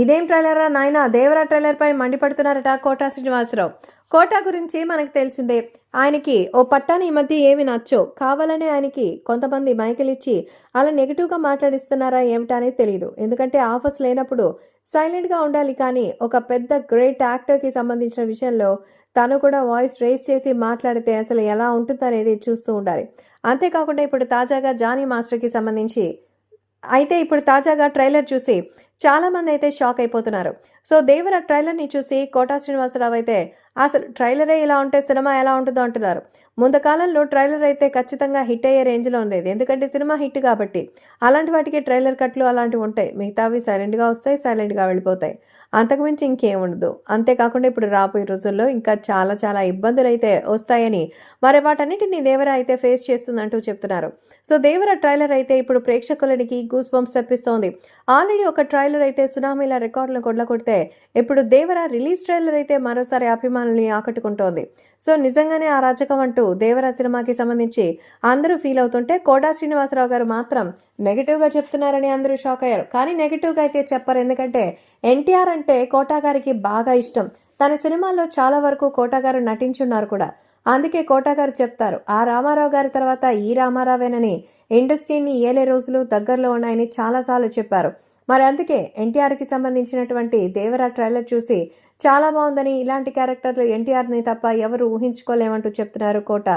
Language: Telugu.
ఇదేం ట్రైలరా నాయన? దేవరా ట్రైలర్ పై మండిపడుతున్నారట కోటా శ్రీనివాసరావు. కోటా గురించి మనకు తెలిసిందే. ఆయనకి ఓ పట్టాని ఈ మధ్య ఏమి నచ్చో. కావాలనే ఆయనకి కొంతమంది మైకులు ఇచ్చి అలా నెగిటివ్గా మాట్లాడిస్తున్నారా ఏమిటనేది తెలియదు ఎందుకంటే ఆఫర్స్ లేనప్పుడు సైలెంట్గా ఉండాలి కానీ ఒక పెద్ద గ్రేట్ యాక్టర్కి సంబంధించిన విషయంలో తను కూడా వాయిస్ రేస్ చేసి మాట్లాడితే అసలు ఎలా ఉంటుందనేది చూస్తూ ఉండాలి. అంతేకాకుండా ఇప్పుడు తాజాగా జానీ మాస్టర్కి సంబంధించి అయితే ఇప్పుడు తాజాగా ట్రైలర్ చూసి చాలా మంది అయితే షాక్ అయిపోతున్నారు. సో దేవర ట్రైలర్ని చూసి కోటా శ్రీనివాసరావు అయితే అసలు ట్రైలరే ఇలా ఉంటే సినిమా ఎలా ఉంటుందో అంటున్నారు. ముందు కాలంలో ట్రైలర్ అయితే ఖచ్చితంగా హిట్ అయ్యే రేంజ్లో ఉండేది. ఎందుకంటే సినిమా హిట్ కాబట్టి అలాంటి వాటికి ట్రైలర్ కట్లు అలాంటివి ఉంటాయి. మిగతావి సైలెంట్గా వస్తాయి సైలెంట్గా వెళ్ళిపోతాయి. అంతకుమించి ఇంకేం ఉండదు. అంతేకాకుండా ఇప్పుడు రాబోయే రోజుల్లో ఇంకా చాలా చాలా ఇబ్బందులు అయితే వస్తాయని మరి వాటన్నిటిని దేవర అయితే ఫేస్ చేస్తుందంటూ చెప్తున్నారు. సో దేవర ట్రైలర్ అయితే ఇప్పుడు ప్రేక్షకులనికి గూస్ బంప్స్ తెప్పిస్తోంది. ఆల్రెడీ ఒక ట్రైలర్ అయితే సునామీల రికార్డులను కొడలకొడితే ఇప్పుడు దేవర రిలీజ్ ట్రైలర్ అయితే మరోసారి అభిమానుల్ని ఆకట్టుకుంటోంది. సో నిజంగానే ఆ రాజకం అంటూ దేవర సినిమాకి సంబంధించి అందరూ ఫీల్ అవుతుంటే కోటా శ్రీనివాసరావు గారు మాత్రం నెగిటివ్గా చెప్తున్నారని అందరూ షాక్ అయ్యారు. కానీ నెగిటివ్గా అయితే చెప్పరు. ఎందుకంటే ఎన్టీఆర్ అంటే కోటా గారికి బాగా ఇష్టం. తన సినిమాల్లో చాలా వరకు కోటా గారు నటించున్నారు కూడా. అందుకే కోటా గారు చెప్తారు ఆ రామారావు గారి తర్వాత ఈ రామారావేనని ఇండస్ట్రీని ఏలే రోజులు దగ్గరలో ఉన్నాయని చాలాసార్లు చెప్పారు. మరి అందుకే ఎన్టీఆర్కి సంబంధించినటువంటి దేవరా ట్రైలర్ చూసి చాలా బాగుందని ఇలాంటి క్యారెక్టర్లు ఎన్టీఆర్ని తప్ప ఎవరు ఊహించుకోలేమంటూ చెప్తున్నారు కోట.